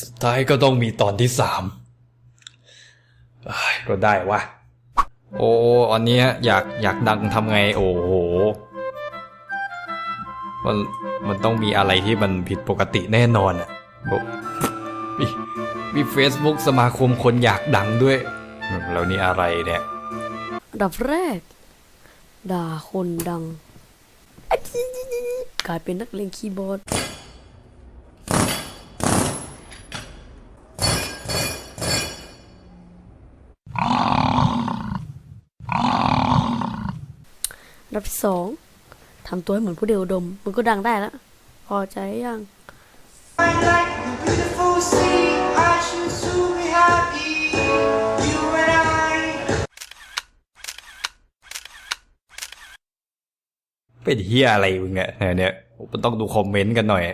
สุดท้ายก็ต้องมีตอนที่สามก็ได้วะ โอ้อันเนี้ยอยากอยากดังทำไง โอ้โห มันมันต้องมีอะไรที่มันผิดปกติแน่นอนอะบอกมีมี Facebook สมาคมคนอยากดังด้วย แล้วนี่อะไรเนี่ยอันดับแรก ด่าคนดัง กลายเป็นนักเลงคีย์บอร์ด ดับที่สองทำตัวให้เหมือนผู้เดียวอุดมมึงก็ดังได้แล้วพอใจยัง like the beautiful sea. I choose to be happy. You and I. เป็นเฮียอะไรมึงเนี่ยเนี่ยมันต้องดูคอมเมนต์กันหน่อย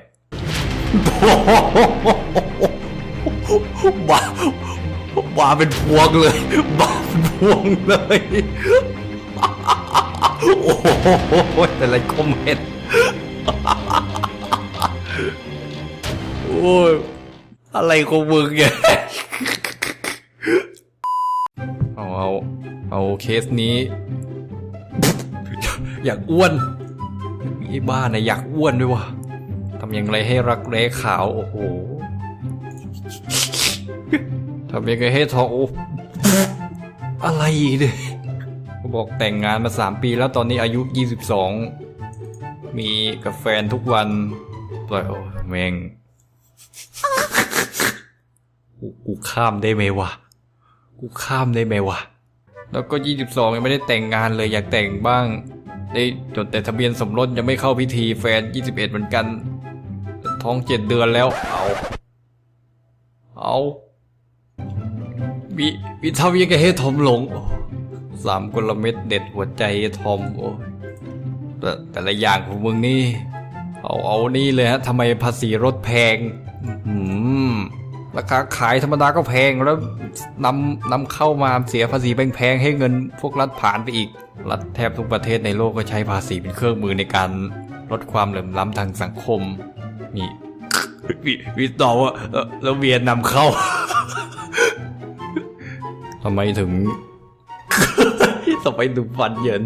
บ้าบ้าเป็นพวงเลยบ้าเป็นพวงเลย โอ้โหแต่ละคอมเมนต์โอ้ยอะไรของมึงเนี่ยเอาเอาเอาเคสนี้ อยากอ้วนไอ้บ้านะอยากอ้วนด้วยวะทำยังไงให้รักแร้ขาว โอ้โหทำยังไงให้ท้องโอ้อะไรอีกเนี่ย ก็บอกแต่งงานมาสามปีแล้วตอนนี้อายุยี่สิบสองมีกับแฟนทุกวันปล่อยโอ้แม่งกูกูข้ามได้ไหมวะ กูข้ามได้ไหมวะ แล้วก็ 22 ยังไม่ได้แต่งงานเลยอยากแต่งบ้าง ได้จดแต่ทะเบียนสมรสยังไม่เข้าพิธีแฟน 21 เหมือนกัน ท้องเจ็ดเดือนแล้ว เอา เอา มีมีทำยังไงให้ทอมหลง สามกลเม็ดเด็ดหัวใจทอมโอ้แต่แต่ละอย่างของมึงนี่ เอาเอานี่เลยฮะทำไมภาษีรถแพงอืมราคาขายธรรมดาก็แพงแล้วนำนำเข้ามาเสียภาษีแพงๆให้เงินพวกรัฐผ่านไปอีก รัฐแทบทุกประเทศในโลกก็ใช้ภาษีเป็นเครื่องมือในการลดความเหลื่อมล้ำทางสังคม นี่วิวิตอบว่าแล้วเวียนนำเข้าทำไมถึง ทำไมถึงฟันเหยิน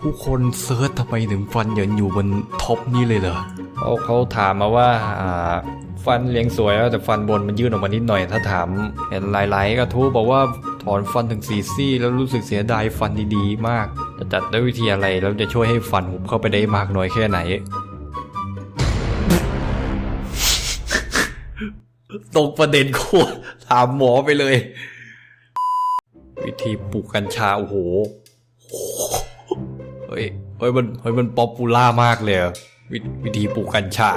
ผู้คนเซิร์ชทำไมถึงฟันเหยินอยู่บนท็อปนี้เลยเหรอเขาเขาถามมาว่าอ่าฟันเลี้ยงสวยแล้วแต่ฟันบนมันยื่นออกมานิดหน่อยถ้าถามเห็นหลาย ๆ กระทู้บอกว่าถอนฟันถึงสีซี่แล้วรู้สึกเสียดายฟันดีๆ มาก จะจัดด้วยวิธีอะไรแล้วจะช่วยให้ฟันหุบเข้าไปได้มากน้อยแค่ไหนตรงประเด็นโคตรถามหมอไปเลย วิธีปลูกกัญชาโอ้โห เฮ้ยเฮ้ยมันเฮ้ยมันป๊อปปูล่ามากเลยอะวิวิธีปลูกกัญชา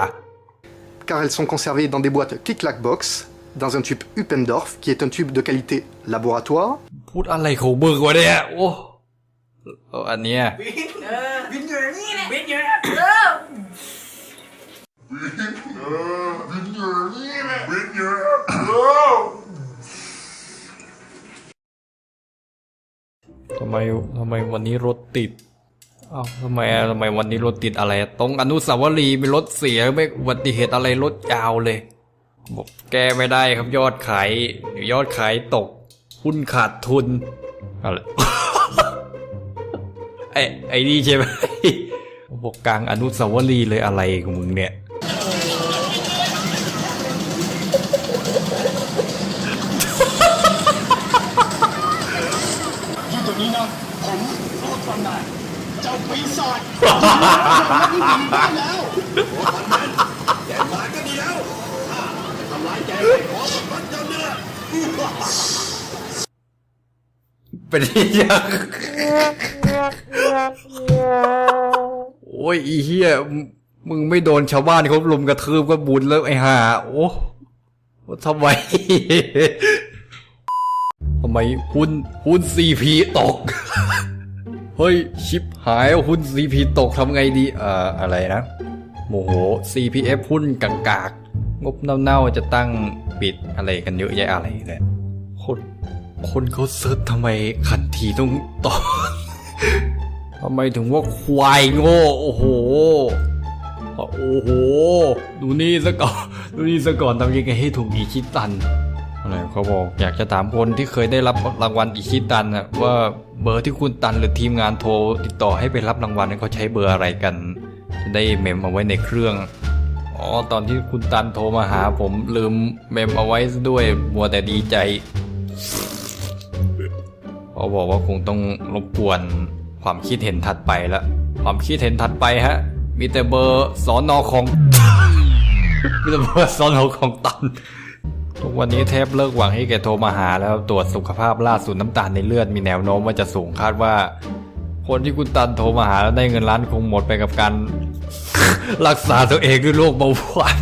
car elles sont conservées dans des boîtes Click-Clack Box, dans un tube Uppendorf, qui est un tube de qualité laboratoire, พูดอะไรของมึงวะเนี่ย โอ้เอาอันเนี้ยวินอยู่นี่แหละวินอยู่ำไมทำไมวันนี้รถติดอ้าวทำไมทำไมวันนี้รถติดอะไร ตรงอนุสาวรีย์มีรถเสียไม่อุบัติเหตุอะไรรถยาวเลยบอกแก้ไม่ได้ครับยอดขายยอดขายตกหุ้นขาดทุนอะไรไอ้ไอ้นี่ใช่ไหมบอกกลางอนุสาวรีย์เลยอะไรของมึงเนี่ย ที่ตรงนี้นะผมรอดฟันได้ เจ้าปีศาจได้แล้วหัวฟันแมนแกมาก็ดีแล้วข้าจะทำร้ายแกไม่ขอสัมผัสเจ้าเนื้อเป็นที่ยังโอ้ยอีเหี้ยมึงมึงไม่โดนชาวบ้านเขาลุมกระทืบก็บุญแล้วไอ้ห่าโอ้ว่าทำไมทำไมหุ้นหุ้นซีพีตกเฮ้ย ชิปหายหุ้นซีพีตกทำไงดีเอ่ออะไรนะ โมโห CPF หุ้นกากากงบเน่าๆจะตั้งปิดอะไรกันเยอะแยะอะไรเนี่ยคนคนเขาเซิร์ชทำไมขันทีต้องตอบทำไมถึงว่าควายโง่โอ้โหโอ้โห ดูนี่ซะก่อน ดูนี่ซะก่อนทำยังไงให้ถูกอิชิตันอะไรเขาบอกอยากจะถามคนที่เคยได้รับรางวัลอิชิตันนะว่า เบอร์ที่คุณตันหรือทีมงานโทรติดต่อให้ไปรับรางวัลนั้นเขาใช้เบอร์อะไรกันจะได้เมมเอาไว้ในเครื่องอ๋อตอนที่คุณตันโทรมาหาผมลืมเมมเอาไว้ด้วยมัวแต่ดีใจเขาบอกว่าคงต้องรบกวนความคิดเห็นถัดไปละความคิดเห็นถัดไปฮะ มีแต่เบอร์สอนอของ มีแต่เบอร์สอนอของตัน ทุกวันนี้แทบเลิกหวังให้แกโทรมาหาแล้วตรวจสุขภาพล่าสุดน้ำตาลในเลือดมีแนวโน้มว่าจะสูงคาดว่า คนที่คุณตันโทรมาหาแล้วได้เงินล้านคงหมดไปกับการ รักษาตัวเองด้วยโรคเบาหวาน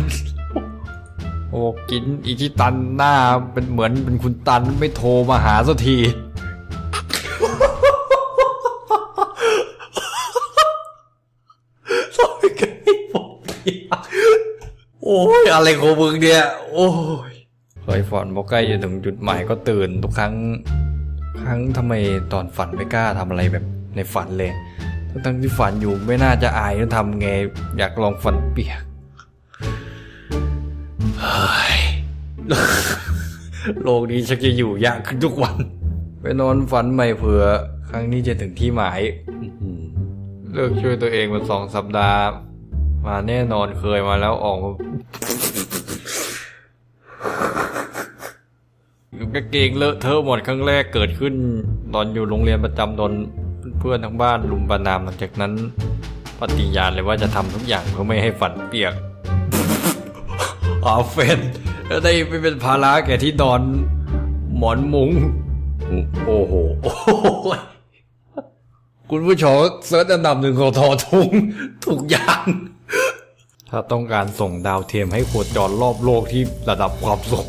โอ้กินอีที่ตันหน้าเป็นเหมือนเป็นคุณตันไม่โทรมาหาสักทีทำไมแกไม่บอกโอ้ยอะไรของมึงเนี่ย โอ้ย เคยฝันบอกใกล้จะถึงจุดหมายก็ตื่นทุกครั้ง ครั้งทำไมตอนฝันไม่กล้าทำอะไรแบบในฝันเลย ทั้งที่ฝันอยู่ไม่น่าจะอายต้องทำไงอยากลองฝันเปียกเฮ้ยโลกนี้ชักจะอยู่ยากขึ้นทุกวัน ไปนอนฝันใหม่เผื่อ ครั้งนี้จะถึงที่หมายเลิกช่วยตัวเองมาสองสัปดาห์ มาแน่นอนเคยมาแล้วออกมา กางเกงเลอะเทอะหมดครั้งแรกเกิดขึ้น ตอนอยู่โรงเรียนประจำตอนเพื่อนทั้งบ้านลุมประนามหลังจากนั้นปฏิญาณเลยว่าจะทำทุกอย่างเพื่อไม่ให้ฝันเปียกอาเฟนจะได้ไม่เป็นภาระแก่ที่นอน หมอนมุงโอ้โหโอ้โหคุณผู้ชมเซิร์ชอันดับหนึ่งของทอทุงทุกอย่าง ถ้าต้องการส่งดาวเทียมให้โคจรรอบโลกที่ระดับความสูง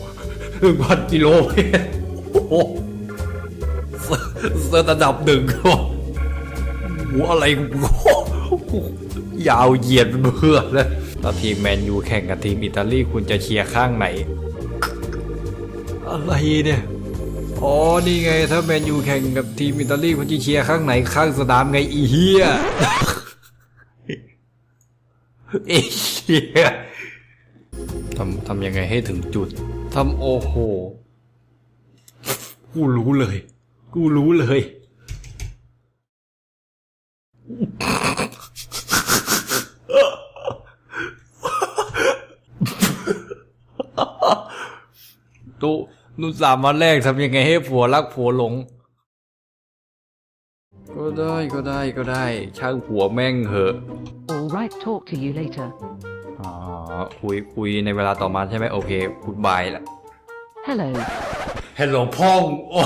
หนึ่งพันกิโลเมตรโอ้โหเซิร์ร์ชอันดับหนึ่งก็หัวอะไรยาวเหยียดเป็นเพื่อนเลยถ้าทีมแมนยูแข่งกับทีมอิตาลีคุณจะเชียร์ข้างไหน อะไรเนี่ยอ๋อนี่ไงถ้าแมนยูแข่งกับทีมอิตาลีคุณจะเชียร์ข้างไหนข้างสนามไงอีเฮียไอ้เฮียทำทำยังไงให้ถึงจุด ทำโอ้โห กูรู้เลย กูรู้เลยตุนุสามวันแรกทำยังไงให้ผัวรักผัวหลง ก็ได้ก็ได้ก็ได้ ช่างผัวแม่งเหอะ All right, talk to you later. อ๋อคุยคุยในเวลาต่อมาใช่ไหมโอเคกูดบายละ Hello. ฮัลโหลพ่องโอ้